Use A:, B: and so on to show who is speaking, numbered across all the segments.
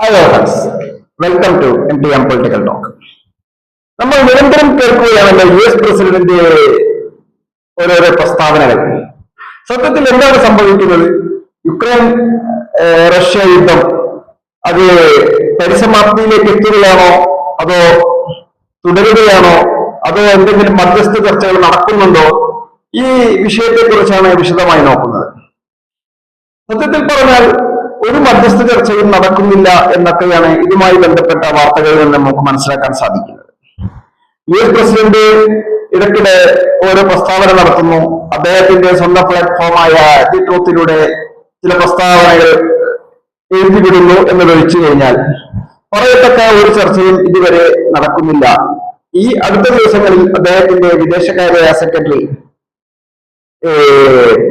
A: Hello friends welcome to N T M political talk നമ്മൾ നിരന്തരം കേൾക്കുകയാണല്ലോ U S പ്രസിഡന്റിന്റെ ഓരോരോ പ്രസ്താവനകൾ. സത്യത്തിൽ എന്താണ് സംഭവിക്കുന്നത്? യുക്രൈൻ റഷ്യ യുദ്ധം അത് പരിസമാപ്തിയിലേക്ക് എത്തുകയാണോ? അതോ തുടരുകയാണോ? അതോ എന്തെങ്കിലും മധ്യസ്ഥ ചർച്ചകൾ നടക്കുന്നുണ്ടോ? ഈ വിഷയത്തെ കുറിച്ചാണ് വിശദമായി നോക്കുന്നത്. സത്യത്തിൽ പറഞ്ഞാൽ ഒരു മധ്യസ്ഥ ചർച്ചയും നടക്കുന്നില്ല എന്നൊക്കെയാണ് ഇതുമായി ബന്ധപ്പെട്ട വാർത്തകളിൽ നിന്ന് നമുക്ക് മനസ്സിലാക്കാൻ സാധിക്കുന്നത്. യു എസ് പ്രസിഡന്റ് ഇടയ്ക്കിടെ ഓരോ പ്രസ്താവന നടത്തുന്നു. അദ്ദേഹത്തിന്റെ സ്വന്തം പ്ലാറ്റ്ഫോമായ ദി ട്രൂത്തിലൂടെ ചില പ്രസ്താവനകൾ എഴുതിവിടുന്നു എന്ന് ഒഴിച്ചു കഴിഞ്ഞാൽ പറയത്തക്ക ഒരു ചർച്ചയും ഇതുവരെ നടക്കുന്നില്ല. ഈ അടുത്ത ദിവസങ്ങളിൽ അദ്ദേഹത്തിന്റെ വിദേശകാര്യ സെക്രട്ടറി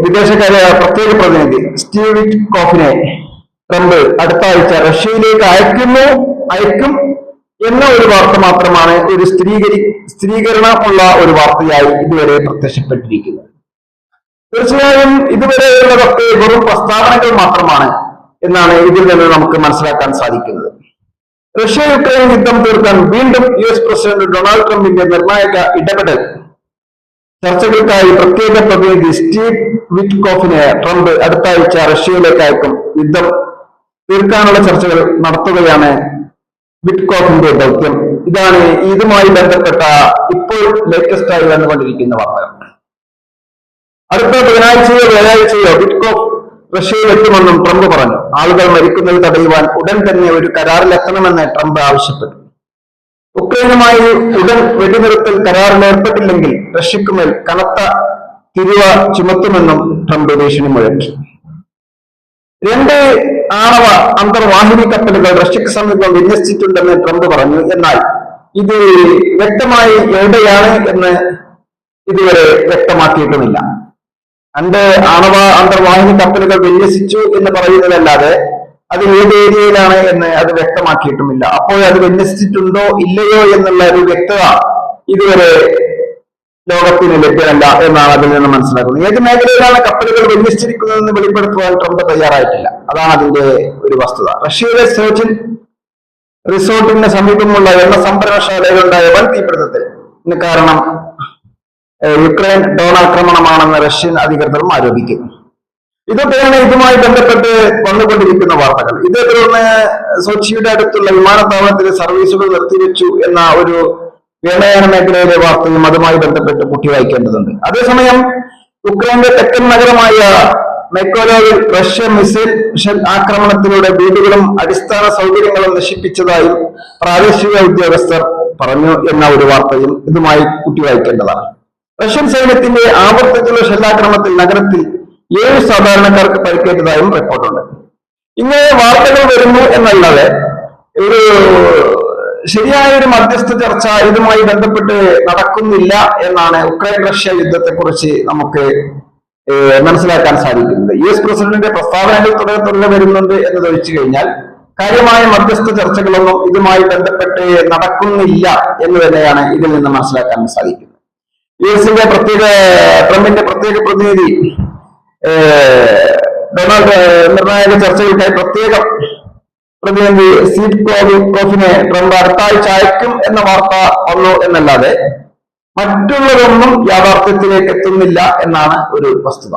A: വിദേശകാര്യ പ്രത്യേക പ്രതിനിധി സ്റ്റീവിറ്റ് വിറ്റ്കോഫിനെ ട്രംപ് അടുത്ത ആഴ്ച റഷ്യയിലേക്ക് അയക്കുന്നു അയക്കും എന്ന ഒരു വാർത്ത മാത്രമാണ് ഒരു സ്ത്രീകരി സ്ഥിരീകരണമുള്ള ഒരു വാർത്തയായി ഇതുവരെ പ്രത്യക്ഷപ്പെട്ടിരിക്കുന്നത്. തീർച്ചയായും ഇതുവരെയുള്ളതൊക്കെ വെറും പ്രസ്താവനകൾ മാത്രമാണ് എന്നാണ് ഇതിൽ നിന്ന് നമുക്ക് മനസ്സിലാക്കാൻ സാധിക്കുന്നത്. റഷ്യ യുക്രൈൻ യുദ്ധം തീർക്കാൻ വീണ്ടും യു എസ് പ്രസിഡന്റ് ഡൊണാൾഡ് ട്രംപിന്റെ നിർണായക ഇടപെടൽ. ചർച്ചകൾക്കായി പ്രത്യേക പ്രതിനിധി സ്റ്റീവ് വിറ്റ്കോഫിനെ ട്രംപ് അടുത്ത ആഴ്ച റഷ്യയിലേക്ക് അയക്കും. യുദ്ധം തീർക്കാനുള്ള ചർച്ചകൾ നടത്തുകയാണ് ബിറ്റ്കോഫിന്റെ ദൗത്യം. ഇതാണ് ഇതുമായി ബന്ധപ്പെട്ട ഇപ്പോൾ ലേറ്റസ്റ്റ് ആയി വന്നുകൊണ്ടിരിക്കുന്ന വാർത്തകൾ. അടുത്ത ബുധനാഴ്ചയോ വ്യാഴാഴ്ചയോ ബിറ്റ്കോഫ് റഷ്യയിൽ എത്തുമെന്നും ട്രംപ് പറഞ്ഞു. ആളുകൾ മരിക്കുന്നത് തടയുവാൻ ഉടൻ തന്നെ ഒരു കരാറിലെത്തണമെന്ന് ട്രംപ് ആവശ്യപ്പെട്ടു. ഉക്രൈനുമായി ഉടൻ വെടിനിർത്തൽ കരാറിൽ ഏർപ്പെട്ടില്ലെങ്കിൽ റഷ്യക്കുമേൽ കനത്ത തിരുവ ചുമത്തുമെന്നും ട്രംപ് ഭീഷണി മുഴക്കി. രണ്ട് ആണവ അന്തർവാഹിനി കപ്പലുകൾ റഷ്യക്ക് സമീപം വിന്യസിച്ചിട്ടുണ്ടെന്ന് ട്രംപ് പറഞ്ഞു. എന്നാൽ ഇത് വ്യക്തമായി എവിടെയാണ് എന്ന് ഇതുവരെ വ്യക്തമാക്കിയിട്ടുമില്ല. രണ്ട് ആണവ അന്തർവാഹിനി കപ്പലുകൾ വിന്യസിച്ചു എന്ന് പറയുന്നതല്ലാതെ അത് ഏത് ഏരിയയിലാണ് എന്ന് അത് വ്യക്തമാക്കിയിട്ടുമില്ല. അപ്പോൾ അത് വിന്യസിച്ചിട്ടുണ്ടോ ഇല്ലയോ എന്നുള്ള ഒരു വ്യക്തത ഇതുവരെ ലോകത്തിന് ലഭ്യമല്ല എന്നാണ് അതിൽ നിന്ന് മനസ്സിലാക്കുന്നത്. ഏത് മേഖലയിലാണ് കപ്പലുകൾ വിന്യസിച്ചിരിക്കുന്നതെന്ന് വെളിപ്പെടുത്തുവാൻ ട്രംപ് തയ്യാറായിട്ടില്ല? അതാണ് അതിന്റെ ഒരു വസ്തുത. റഷ്യയിലെ സോച്ചിൻ റിസോർട്ടിന് സമീപമുള്ള എണ്ണ സംഭരണശാലയിലുണ്ടായ വൻ തീപിടുത്തത്തിൽ കാരണം യുക്രൈൻ ആക്രമണമാണെന്ന് റഷ്യൻ അധികൃതരും ആരോപിക്കുന്നു ഇതൊക്കെയാണ് ഇതുമായി ബന്ധപ്പെട്ട് വന്നുകൊണ്ടിരിക്കുന്ന വാർത്തകൾ. ഇതേ തുടർന്ന് സോച്ചിയുടെ അടുത്തുള്ള വിമാനത്താവളത്തിലെ സർവീസുകൾ നിർത്തിവെച്ചു എന്ന ഒരു വ്യോമയാന മേഖലയിലെ വാർത്തയും അതുമായി ബന്ധപ്പെട്ട് കുട്ടി വായിക്കേണ്ടതുണ്ട്. അതേസമയം യുക്രൈന്റെ തെക്കൻ നഗരമായ മെക്കോലോയിൽ റഷ്യ മിസൈൽ ആക്രമണത്തിലൂടെ വീടുകളും അടിസ്ഥാന സൗകര്യങ്ങളും നശിപ്പിച്ചതായും പ്രാദേശിക ഉദ്യോഗസ്ഥർ പറഞ്ഞു എന്ന ഒരു വാർത്തയും ഇതുമായി കുട്ടി വായിക്കേണ്ടതാണ്. റഷ്യൻ സൈന്യത്തിന്റെ ആവർത്തിച്ചുള്ള ഷെല്ലാക്രമണത്തിൽ നഗരത്തിൽ ഏഴ് സാധാരണക്കാർക്ക് പരിക്കേറ്റതായും റിപ്പോർട്ടുണ്ട്. ഇങ്ങനെ വാർത്തകൾ വരുന്നു എന്നല്ലാതെ ഒരു ശരിയായ ഒരു മധ്യസ്ഥ ചർച്ച ഇതുമായി ബന്ധപ്പെട്ട് നടക്കുന്നില്ല എന്നാണ് ഉക്രൈൻ റഷ്യ യുദ്ധത്തെക്കുറിച്ച് നമുക്ക് മനസ്സിലാക്കാൻ സാധിക്കുന്നത്. യു എസ് പ്രസിഡന്റിന്റെ പ്രസ്താവനകൾ തുടരെ തുടരെ വരുന്നുണ്ട് എന്ന് ഒഴിച്ചു കഴിഞ്ഞാൽ കാര്യമായ മധ്യസ്ഥ ചർച്ചകളൊന്നും ഇതുമായി ബന്ധപ്പെട്ട് നടക്കുന്നില്ല എന്ന് തന്നെയാണ് ഇതിൽ നിന്ന് മനസ്സിലാക്കാൻ സാധിക്കുന്നത്. യു എസിന്റെ പ്രത്യേക ട്രംപിന്റെ പ്രത്യേക പ്രതിനിധി ഡൊണാൾഡ് നിർണായക ചർച്ചകൾക്കായി പ്രത്യേകം പ്രതിനിധി സീറ്റ് കോഫിനെ ട്രംപ് അടുത്ത ആഴ്ച അയക്കും എന്ന വാർത്ത വന്നു എന്നല്ലാതെ മറ്റുള്ളതൊന്നും യാഥാർത്ഥ്യത്തിലേക്ക് എത്തുന്നില്ല എന്നാണ് ഒരു വസ്തുത.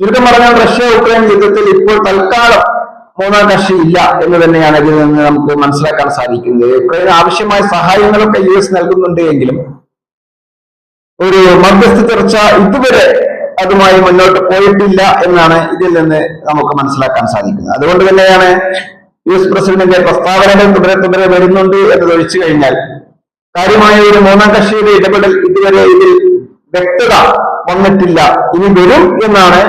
A: ചുരുക്കം പറഞ്ഞാൽ റഷ്യ ഉക്രൈൻ യുദ്ധത്തിൽ ഇപ്പോൾ തൽക്കാലം മൂന്നാം കക്ഷി ഇല്ല എന്ന് തന്നെയാണ് ഇതിൽ നിന്ന് നമുക്ക് മനസ്സിലാക്കാൻ സാധിക്കുന്നത്. യുക്രൈൻ ആവശ്യമായ സഹായങ്ങളൊക്കെ യു എസ് നൽകുന്നുണ്ട് എങ്കിലും ഒരു മധ്യസ്ഥ ചർച്ച ഇതുവരെ അതുമായി മുന്നോട്ട് പോയിട്ടില്ല എന്നാണ് ഇതിൽ നിന്ന് നമുക്ക് മനസ്സിലാക്കാൻ സാധിക്കുന്നത്. അതുകൊണ്ട് തന്നെയാണ് യു എസ് പ്രസിഡന്റിന്റെ പ്രസ്താവനകൾ തുടരെ തുടരെ വരുന്നുണ്ട് എന്ന് ഒഴിച്ചു കഴിഞ്ഞാൽ കാര്യമായ ഒരു മൂന്നാം കക്ഷിയുടെ ഇടപെടൽ ഇതുവരെ ഇതിൽ വ്യക്തത വന്നിട്ടില്ല. ഇനി വരും എന്നാണ്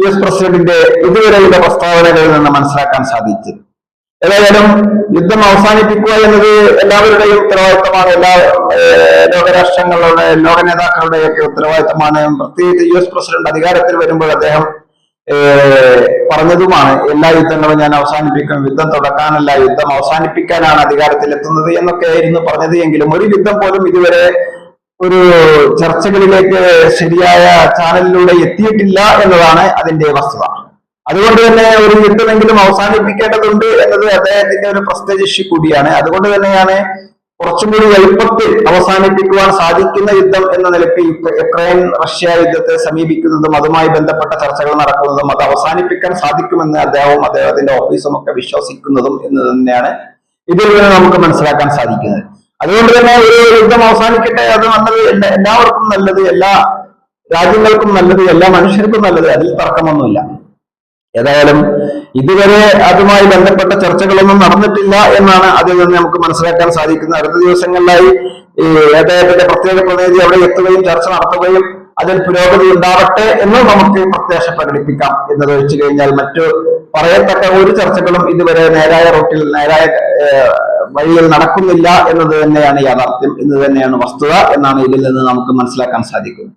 A: യു എസ് പ്രസിഡന്റിന്റെ ഇതുവരെയുള്ള പ്രസ്താവനകളിൽ നിന്ന് മനസ്സിലാക്കാൻ സാധിച്ചത്. ഏതായാലും യുദ്ധം അവസാനിപ്പിക്കുക എന്നത് എല്ലാവരുടെയും ഉത്തരവാദിത്തമാണ്. എല്ലാ ലോകരാഷ്ട്രങ്ങളുടെ ലോക നേതാക്കളുടെയൊക്കെ ഉത്തരവാദിത്തമാണ്. പ്രത്യേകിച്ച് യു എസ് പ്രസിഡന്റ് അധികാരത്തിൽ വരുമ്പോൾ അദ്ദേഹം പറഞ്ഞതുമാണ്. എല്ലാ യുദ്ധങ്ങളും ഞാൻ അവസാനിപ്പിക്കും യുദ്ധം തുടക്കാനല്ല യുദ്ധം അവസാനിപ്പിക്കാനാണ് അധികാരത്തിൽ എത്തുന്നത് എന്നൊക്കെ ആയിരുന്നു പറഞ്ഞത് എങ്കിലും ഒരു യുദ്ധം പോലും ഇതുവരെ ഒരു ചർച്ചകളിലേക്ക് ശരിയായ ചാനലിലൂടെ എത്തിയിട്ടില്ല എന്നതാണ് അതിന്റെ വസ്തുത. അതുകൊണ്ട് തന്നെ ഒരു യുദ്ധമെങ്കിലും അവസാനിപ്പിക്കേണ്ടതുണ്ട് എന്നത് അദ്ദേഹത്തിന്റെ ഒരു പ്രസ്റ്റേജ് ഇഷ്യൂ കൂടിയാണ്. അതുകൊണ്ട് തന്നെയാണ് കുറച്ചും കൂടി എളുപ്പത്തിൽ അവസാനിപ്പിക്കുവാൻ സാധിക്കുന്ന യുദ്ധം എന്ന നിലയ്ക്ക് യുക്ര- യുക്രൈൻ റഷ്യ യുദ്ധത്തെ സമീപിക്കുന്നതും അതുമായി ബന്ധപ്പെട്ട ചർച്ചകൾ നടക്കുന്നതും അത് അവസാനിപ്പിക്കാൻ സാധിക്കുമെന്ന് അദ്ദേഹവും അദ്ദേഹത്തിന്റെ ഓഫീസും ഒക്കെ വിശ്വസിക്കുന്നതും എന്ന് തന്നെയാണ് ഇതിൽ നിന്ന് നമുക്ക് മനസ്സിലാക്കാൻ സാധിക്കുന്നത്. അതുകൊണ്ട് തന്നെ ഒരു യുദ്ധം അവസാനിക്കട്ടെ അത് നല്ലത് എല്ലാ- എല്ലാവർക്കും നല്ലത് എല്ലാ രാജ്യങ്ങൾക്കും നല്ലത് എല്ലാ മനുഷ്യർക്കും നല്ലത് അതിൽ തർക്കമൊന്നുമില്ല. ഏതായാലും ഇതുവരെ അതുമായി ബന്ധപ്പെട്ട ചർച്ചകളൊന്നും നടന്നിട്ടില്ല എന്നാണ് അതിൽ നിന്ന് നമുക്ക് മനസ്സിലാക്കാൻ സാധിക്കുന്നത്. അടുത്ത ദിവസങ്ങളിലായി ഈ പ്രത്യേക പ്രതിനിധി അവിടെ എത്തുകയും ചർച്ച നടത്തുകയും അതിൽ പുരോഗതി ഉണ്ടാവട്ടെ എന്ന് നമുക്ക് പ്രത്യാശ പ്രകടിപ്പിക്കാം എന്നത് വെച്ച് കഴിഞ്ഞാൽ മറ്റു പറയത്തക്ക ഒരു ചർച്ചകളും ഇതുവരെ നേരായ റൂട്ടിൽ നേരായ വഴിയിൽ നടക്കുന്നില്ല എന്നത് തന്നെയാണ് യാഥാർത്ഥ്യം. എന്ന് തന്നെയാണ് വസ്തുത എന്നാണ് ഇതിൽ നിന്ന് നമുക്ക് മനസ്സിലാക്കാൻ സാധിക്കുന്നത്.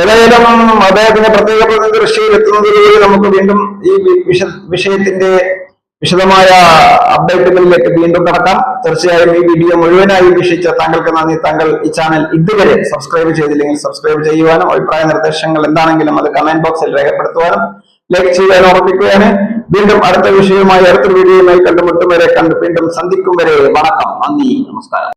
A: ഏതായാലും അദ്ദേഹത്തിന്റെ പ്രത്യേക പ്രത്യേക ദൃഷ്ടിയിൽ എത്തുന്നതിലൂടെ നമുക്ക് വീണ്ടും ഈ വിശ വിഷ വിഷയത്തിന്റെ വിശദമായ അപ്ഡേറ്റുകളിലേക്ക് വീണ്ടും കടക്കാം. തീർച്ചയായും ഈ വീഡിയോ മുഴുവനായി വീക്ഷിച്ച താങ്കൾക്ക് നന്ദി. താങ്കൾ ഈ ചാനൽ ഇതുവരെ സബ്സ്ക്രൈബ് ചെയ്തില്ലെങ്കിൽ സബ്സ്ക്രൈബ് ചെയ്യുവാനും അഭിപ്രായ നിർദ്ദേശങ്ങൾ എന്താണെങ്കിലും അത് കമന്റ് ബോക്സിൽ രേഖപ്പെടുത്തുവാനും ലൈക്ക് ചെയ്യാൻ ഓർമ്മിക്കുകയാണ് വീണ്ടും അടുത്ത വിഷയവുമായി അടുത്ത വീഡിയോയുമായി കണ്ടുമുട്ടും വരെ കണ്ട് വീണ്ടും സന്ധിക്കും വരെ. വണക്കം. നന്ദി. നമസ്കാരം.